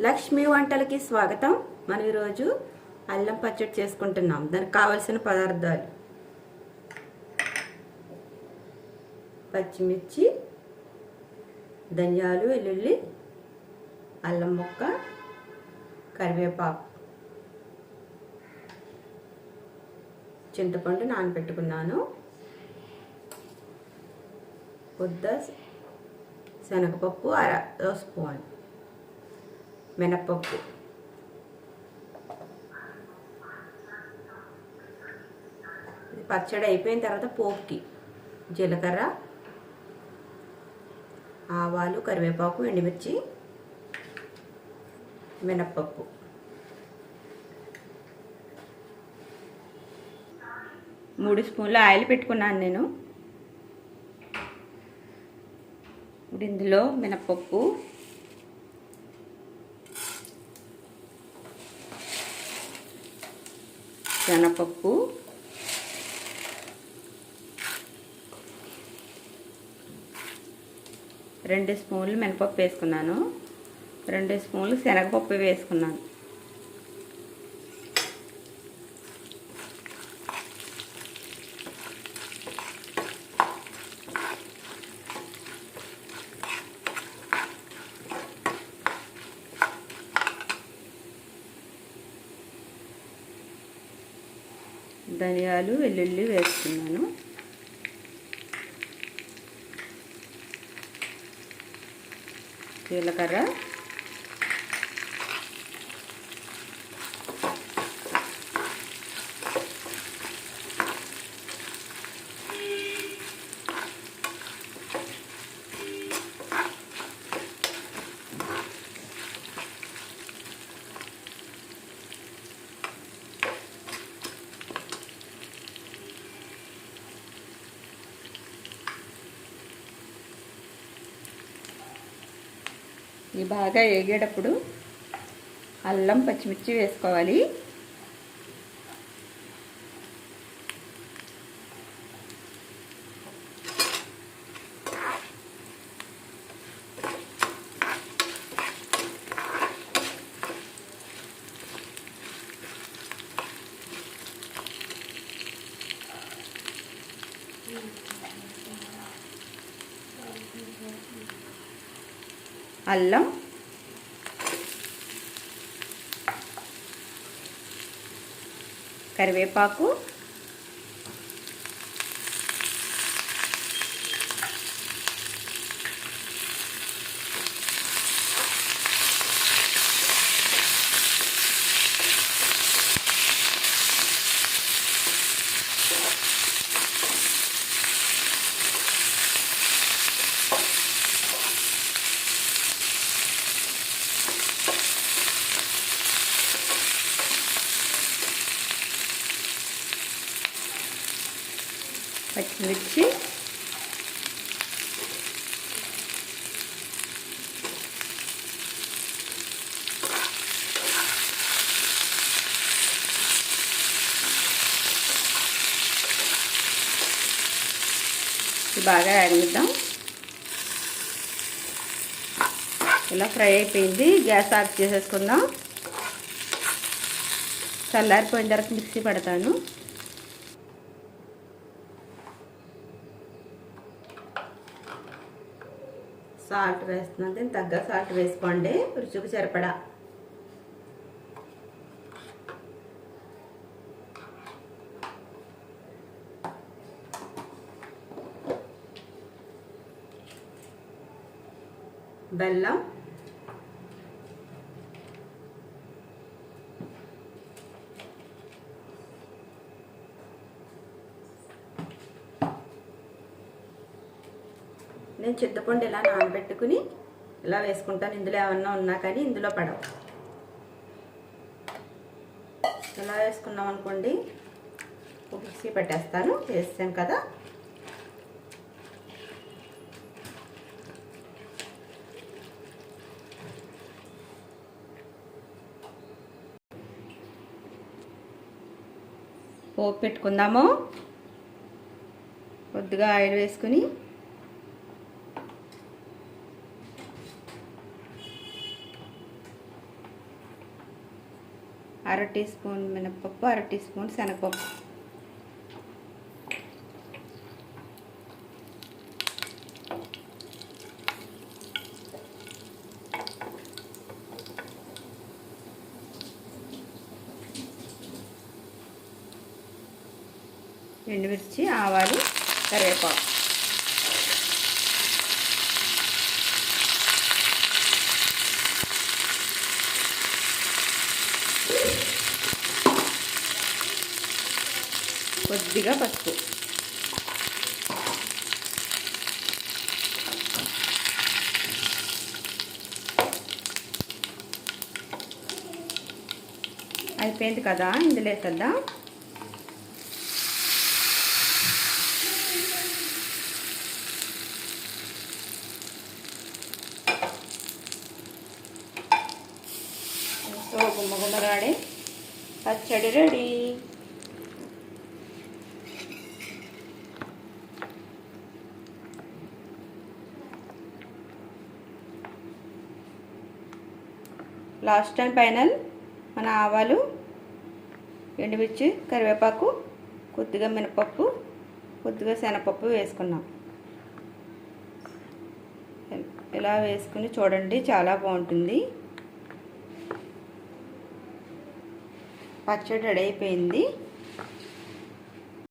లక్ష్మి వంటలకి స్వాగతం. మనం ఈరోజు అల్లం పచ్చడి చేసుకుంటున్నాం. దానికి కావలసిన పదార్థాలు. పచ్చిమిర్చి ధనియాలు వెల్లుల్లి అల్లం ముక్క కరివేపాకు. చింతపండు నానబెట్టుకున్నాను. కొద్ద శనగపప్పు అర స్పూన్. మినప్పప్పు పచ్చడి అయిపోయిన తర్వాత పోపుకి జీలకర్ర ఆవాలు కరివేపాకు ఎండుమిర్చి మినప్పప్పు మూడు స్పూన్ల ఆయిల్ పెట్టుకున్నాను నేను. ఇప్పుడు ఇందులో మినప్పప్పు శనపప్పు. రెండు స్పూన్లు మినపప్పు వేసుకున్నాను. రెండు స్పూన్లు శనగపప్పు వేసుకున్నాను. ధనియాలు వెల్లుల్లి వేసుకున్నాను. జీలకర్ర ఇవి బాగా వేగేటప్పుడు అల్లం పచ్చిమిర్చి వేసుకోవాలి. అల్లం. కరివేపాకు. పచ్చిమిర్చి. బాగా ఆగిద్దాం ఇలా ఫ్రై అయిపోయింది. గ్యాస్ ఆఫ్ చేసేసుకుందాం. చల్లారిపోయిన తర్వాత మిక్సీ పెడతాను. సాల్ట్ వేస్తున్నాను దీనికి తగ్గ సాల్ట్ వేసుకోండి రుచికి సరిపడా. బెల్లం నేను చింతపండు ఇలా నానబెట్టుకుని ఇలా వేసుకుంటాను ఇందులో ఏమన్నా ఉన్నా కానీ ఇందులో పడవు. ఇలా వేసుకున్నాం అనుకోండి ఒక మిక్సీ పెట్టేస్తాను వేసాను కదా. పోపు పెట్టుకుందాము. కొద్దిగా ఆయిల్ వేసుకుని అర టీ స్పూన్ మినపప్పు అర టీ స్పూన్ శనగపప్పు. ఎండుమిర్చి ఆవాలు కరివేపాకు. కొద్దిగా పసుపు. అయిపోయింది కదా? ఇందులో వేసేద్దాం సో గుమ్మ పచ్చడి రెడీ. లాస్ట్ అండ్ ఫైనల్ మన ఆవాలు ఎండుమిర్చి కరివేపాకు కొద్దిగా మినపప్పు కొద్దిగా శనగపప్పు వేసుకున్నాం. ఇలా వేసుకుని చూడండి చాలా బాగుంటుంది. పచ్చడి రెడీ అయిపోయింది.